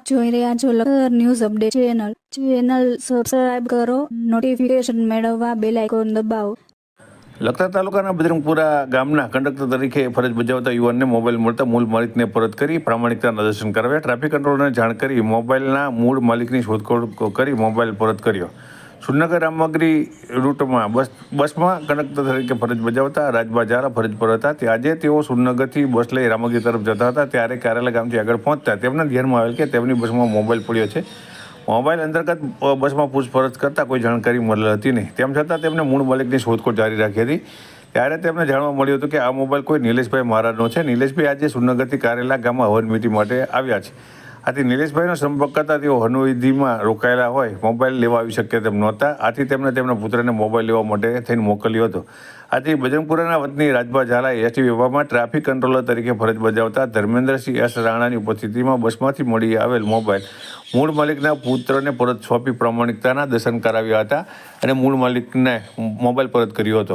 આપ જોઈ રહ્યા છો લખર news update channel. Channel subscribe કરો નોટિફિકેશન મેળવવા બેલ આઇકોન દબાવો. લખતર તાલુકાના બજરંગપુરા ગામના કંડક્ટર તરીકે ફરજ બજાવતા યુવાનને મોબાઈલ મળતા મૂળ માલિકને પરત કરી પ્રામાણિકતાના દર્શન કરાવ્યા. ટ્રાફિક કંટ્રોલને જાણ કરી મોબાઈલના મૂળ માલિકની શોધખોળ કરી મોબાઈલ પરત કર્યો. સુરનગર રામનગરી રૂટમાં બસ બસમાં કંડક્ટર તરીકે ફરજ બજાવતા રાજબા ઝાલા ફરજ પર હતા. તે આજે તેઓ સુરનગરથી બસ લઈ રામગીરી તરફ જતા હતા. ત્યારે કારેલા ગામથી આગળ પહોંચતા તેમના ધ્યાનમાં આવેલ કે તેમની બસમાં મોબાઈલ પડ્યો છે. મોબાઈલ અંતર્ગત બસમાં પૂછપરછ કરતાં કોઈ જાણકારી મળેલ હતી નહીં. તેમ છતાં તેમને મૂળ માલિકની શોધખોળ જારી રાખી હતી. ત્યારે તેમને જાણવા મળ્યું હતું કે આ મોબાઈલ કોઈ નિલેશભાઈ મહારાજનો છે. નિલેશભાઈ આજે સુરનગરથી કારેલા ગામમાં હવન માટે આવ્યા છે. આથી નિલેશભાઈનો સંપર્ક કરતાં તેઓ હનુવિધિમાં રોકાયેલા હોય, મોબાઈલ લેવા આવી શક્ય તેમ નહોતા. આથી તેમણે તેમના પુત્રને મોબાઈલ લેવા માટે થઈને મોકલ્યો હતો. આથી બજરંગપુરાના વતની રાજભા ઝાલાએ એસટી વિભાગમાં ટ્રાફિક કંટ્રોલર તરીકે ફરજ બજાવતા ધર્મેન્દ્રસિંહ એસ રાણાની ઉપસ્થિતિમાં બસમાંથી મળી આવેલ મોબાઈલ મૂળ માલિકના પુત્રને પરત સોંપી પ્રામાણિકતાના દર્શન કરાવ્યા હતા અને મૂળ માલિકને મોબાઈલ પરત કર્યો હતો.